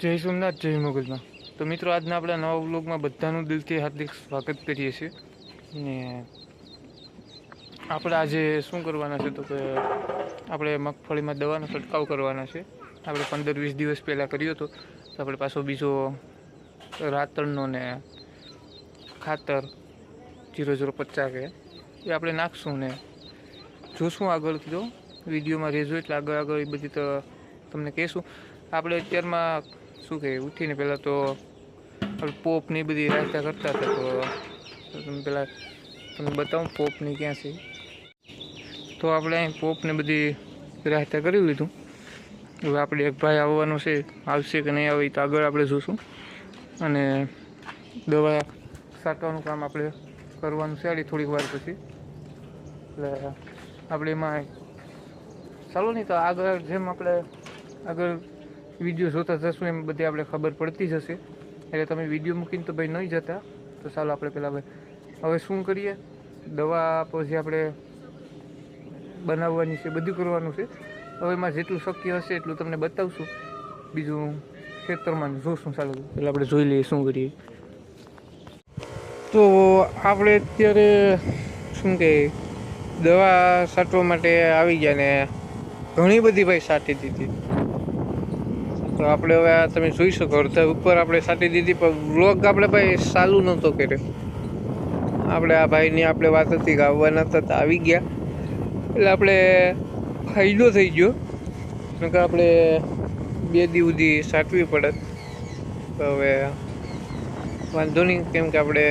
જય સોમનાથ, જય મોગલમાં તો મિત્રો, આજના આપણા નવા વ્લોગમાં બધાનું દિલથી હાર્દિક સ્વાગત કરીએ છીએ. ને આપણે આજે શું કરવાના છે તો કે આપણે મગફળીમાં દવાનો છંટકાવ કરવાના છે. આપણે પંદર વીસ દિવસ પહેલાં કર્યો હતો. તો આપણે પાછો બીજો રાતણનો ને ખાતર જીરો જીરો પચાસ કે એ આપણે નાખશું ને જોશું આગળ કીધો વિડીયોમાં રહેજો એટલે આગળ આગળ એ બધી તો તમને કહેશું. આપણે અત્યારમાં શું કહે ઉઠીને પહેલાં તો પોપની બધી રાસ્તા કરતા હતા, તો તમે પહેલાં તમને બતાવું પોપની ક્યાં છે. તો આપણે અહીં પોપને બધી રાહતા કરી લીધું. હવે આપણે એક ભાઈ આવવાનો છે, આવશે કે નહીં આવે તો આગળ આપણે જોશું. અને દવા છાંટવાનું કામ આપણે કરવાનું છે આડી થોડીક વાર પછી. એટલે આપણે એમાં ચાલો નહીં તો આગળ જેમ આપણે આગળ વીડિયો જોતા જશું, એમ બધી આપણે ખબર પડતી જશે એટલે તમે વીડિયો મૂકીને તો ભાઈ નહીં જતા. તો ચાલો આપણે પહેલાં ભાઈ, હવે શું કરીએ? દવા પછી આપણે બનાવવાની છે, બધું કરવાનું છે. હવે એમાં જેટલું શક્ય હશે એટલું તમને બતાવશું. બીજું ખેતરમાં જોશું, ચાલો. એટલે આપણે જોઈ લઈએ શું કરીએ. તો આપણે અત્યારે શું કહે દવા છાંટવા માટે આવી ગયા ને ઘણી બધી ભાઈ સાટી દીધી. તો આપણે હવે આ તમે જોઈ શકો અડધા ઉપર આપણે સાટી દીધી, પણ વ્લોગ આપણે ભાઈ ચાલુ નહોતો કર્યો. આપણે આ ભાઈની આપણે વાત હતી કે આવવાના હતા આવી ગયા. એટલે આપણે ફાયદો થઈ ગયો. નકર આપણે બે દી સુધી સાચવી પડત. તો હવે વાંધો નહીં, કેમ કે આપણે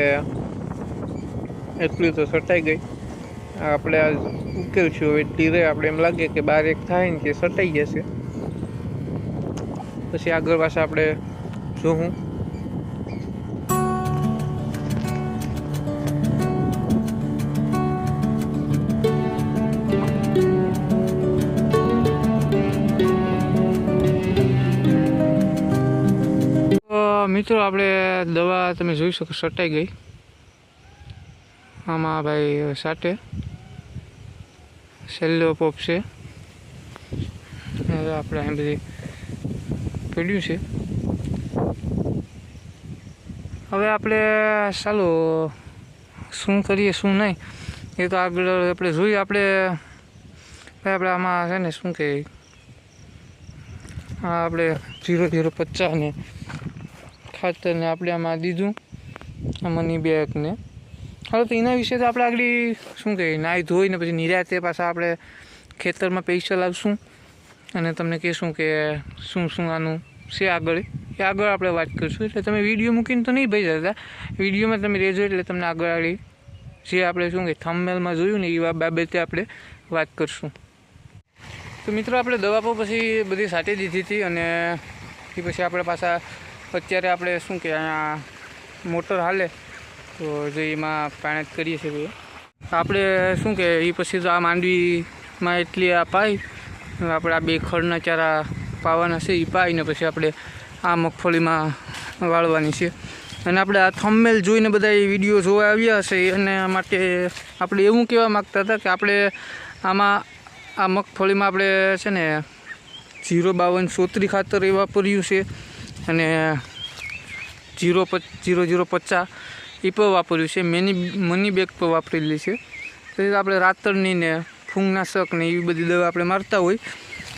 એટલું તો સટાઈ ગઈ. આપણે આ ઉકેલ છું, હવે રહે. આપણે એમ લાગે કે બાર એક થાય ને કે સટાઈ જશે. પછી આગળ પાછા આપણે જોઉં મિત્રો, આપણે દવા તમે જોઈ શકો, સટાઈ ગઈ. આમાં ભાઈ સાટે. છેલ્લો પોપ છે. આપણે અહીં બધી પડ્યું છે. હવે આપણે ચાલો, શું કરીએ, શું નહીં, એ તો આગળ આપણે જોઈએ, આપણે આપણે આમાં છે ને શું કહે આપણે ઝીરો ઝીરો પચાસને ખાતરને આપણે આમાં દીધું, આ મની બેગને. હવે તો એના વિશે તો આપણે આગળ શું કહીએ? નાહી ધોઈને પછી નિરાતે પાછા આપણે ખેતરમાં પૈસા લાવશું અને તમને કહેશું કે શું શું આનું છે આગળ. એ આગળ આપણે વાત કરીશું. એટલે તમે વીડિયો મૂકીને તો નહીં ભાઈ જતા. વિડીયોમાં તમે રહેજો એટલે તમને આગળ આગળ જે આપણે શું કે થંબમેલમાં જોયું ને એ બાબતે આપણે વાત કરીશું. તો મિત્રો આપણે દવા પર પછી બધી સાટી દીધી હતી અને એ પછી આપણે પાછા અત્યારે આપણે શું કે અહીંયા મોટર હાલે તો જે એમાં પાણી કરીએ છીએ આપણે શું કે એ પછી તો આ માંડવીમાં એટલી આ પાઈ. આપણે આ બે ખડના ચારા પાવાના છે એ પાઈને પછી આપણે આ મગફળીમાં વાળવાની છે. અને આપણે આ થંબમેલ જોઈને બધા એ વીડિયો જોવા આવ્યા હશે, એના માટે આપણે એવું કહેવા માગતા હતા કે આપણે આમાં આ મગફળીમાં આપણે છે ને જીરો બાવન સોત્રી ખાતર એ વાપર્યું છે અને જીરો પચ, જીરો જીરો પચાસ એ પણ વાપર્યું છે. મેની, મની બેગ પણ વાપરેલી છે. તો આપણે રાતળની ને ફૂંગનાશક ને એવી બધી દવા આપણે મારતા હોય.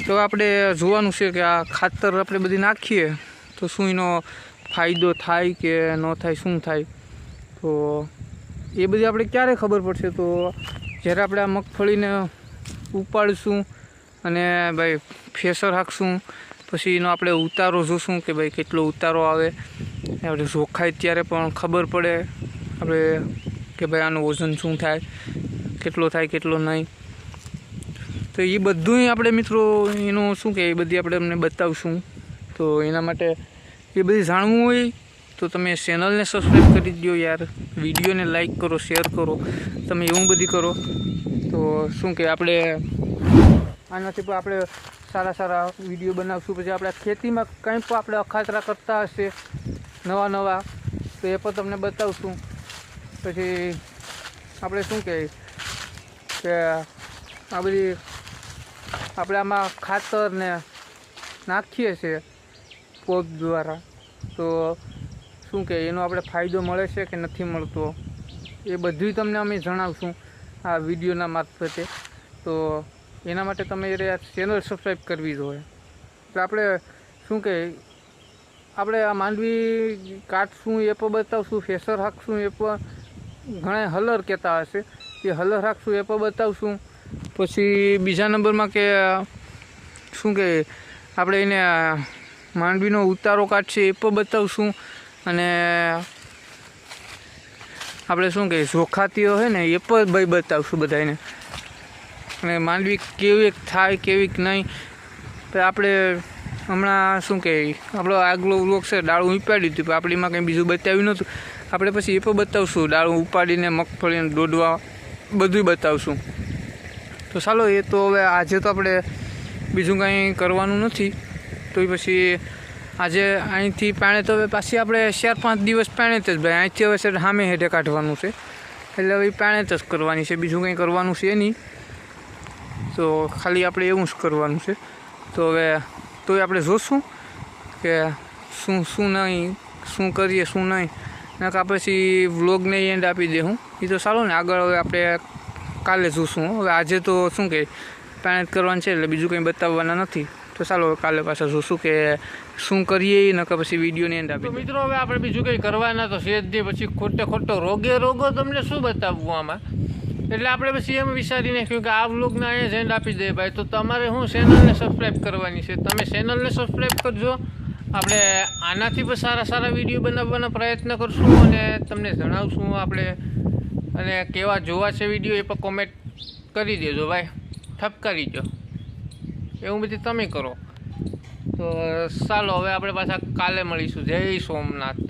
તો આપણે જોવાનું છે કે આ ખાતર આપણે બધી નાખીએ તો શું એનો ફાયદો થાય કે ન થાય, શું થાય? તો એ બધી આપણે ક્યારે ખબર પડશે? તો જ્યારે આપણે આ મગફળીને ઉપાડીશું અને ભાઈ ફેસર હાંકશું, પછી એનો આપણે ઉતારો જોશું કે ભાઈ કેટલો ઉતારો આવે. આપણે જોખાય ત્યારે પણ ખબર પડે. આપણે કે ભાઈ આનું વજન શું થાય, કેટલો થાય, કેટલો નહીં. તો એ બધું આપણે મિત્રો એનું શું કહે એ બધી આપણે એમને બતાવશું. તો એના માટે એ બધી જાણવું હોય તો તમે ચેનલને સબસ્ક્રાઈબ કરી દો યાર. વિડીયોને લાઈક કરો શેર કરો. તમે એવું બધી કરો. તો શું કે, આપણે આનાથી પણ આપણે સારા સારા વીડિયો બનાવશું. પછી આપણે ખેતીમાં કંઈ પણ આપણે અખાતરા કરતા હશે, નવા નવા, તો એ પણ તમને બતાવશું. પછી આપણે શું કહે કે આ બધી આપણે આમાં ખાતરને નાખીએ છીએ પોપ દ્વારા. તો શું કે, એનો આપણે ફાયદો મળે છે કે નથી મળતો? એ બધું તમને અમે જણાવશું આ વિડીયોના મારફતે. તો એના માટે તમે ચેનલ સબસ્ક્રાઈબ કરવી જોઈએ એટલે આપણે શું કે, આપણે આ માંડવી કાઢશું એ પણ બતાવશું, ફેસર રાખશું એ પણ ઘણા હલર કહેતા હશે. એ હલર રાખશું એ પણ બતાવશું. પછી બીજા નંબરમાં કે, શું કે, આપણે એને માંડવીનો ઉતારો કાઢશે એ પણ બતાવશું. અને આપણે શું કે જોખાતીઓ હોય ને એ પણ ભાઈ બતાવશું બધાને અને માંડવી કેવી થાય કેવીક નહીં. આપણે હમણાં શું કહે આપણો આગલો વ્લોગ છે ડાળું ઉપાડી હતું પણ આપણે એમાં કંઈ બીજું બતાવ્યું નહોતું. આપણે પછી એ પણ બતાવશું. ડાળું ઉપાડીને, મગફળીને, દોડવા બધું બતાવશું. તો ચાલો, એ તો હવે આજે તો આપણે બીજું કાંઈ કરવાનું નથી. તો પછી આજે અહીંથી પાણે તો હવે પાછી આપણે ચાર પાંચ દિવસ પાણે જ ભાઈ. અહીંથી હવે છે સામે હેઠે કાઢવાનું છે. એટલે હવે પાણે જ કરવાની છે. બીજું કંઈ કરવાનું છે નહીં. તો ખાલી આપણે એવું જ કરવાનું છે. તો હવે તોય આપણે જોશું કે શું શું નહીં, શું કરીએ, શું નહીં. નકા પછી વ્લોગને એન્ડ આપી દે હું. એ તો ચાલો ને આગળ હવે આપણે કાલે જોશું હવે આજે તો શું કે પ્લાન કરવાનું છે એટલે બીજું કંઈ બતાવવાના નથી. તો ચાલો કાલે પાછા જોશું કે શું કરીએ નકર પછી વિડીયોને એન્ડ આપી મિત્રો હવે આપણે બીજું કંઈ કરવાના તો છે જ પછી ખોટે ખોટો રોગે રોગો તમને શું બતાવવું આમાં? એટલે આપણે પછી એમ વિચારી નાખ્યું કે આ વ્લોગને અહીંયા જેન્ડ આપી દે ભાઈ તો તમારે હું ચેનલને સબસ્ક્રાઈબ કરવાની છે? તમે ચેનલને સબસ્ક્રાઈબ કરજો. આપણે આનાથી પણ સારા સારા વીડિયો બનાવવાનો પ્રયત્ન કરશું અને તમને જણાવશું આપણે અને કેવા જોવા છે વીડિયો એ પણ કોમેન્ટ કરી દેજો ભાઈ. ઠપકારી દો એવું બધી તમે કરો. તો ચાલો, હવે આપણે પાછા કાલે મળીશું. જય સોમનાથ.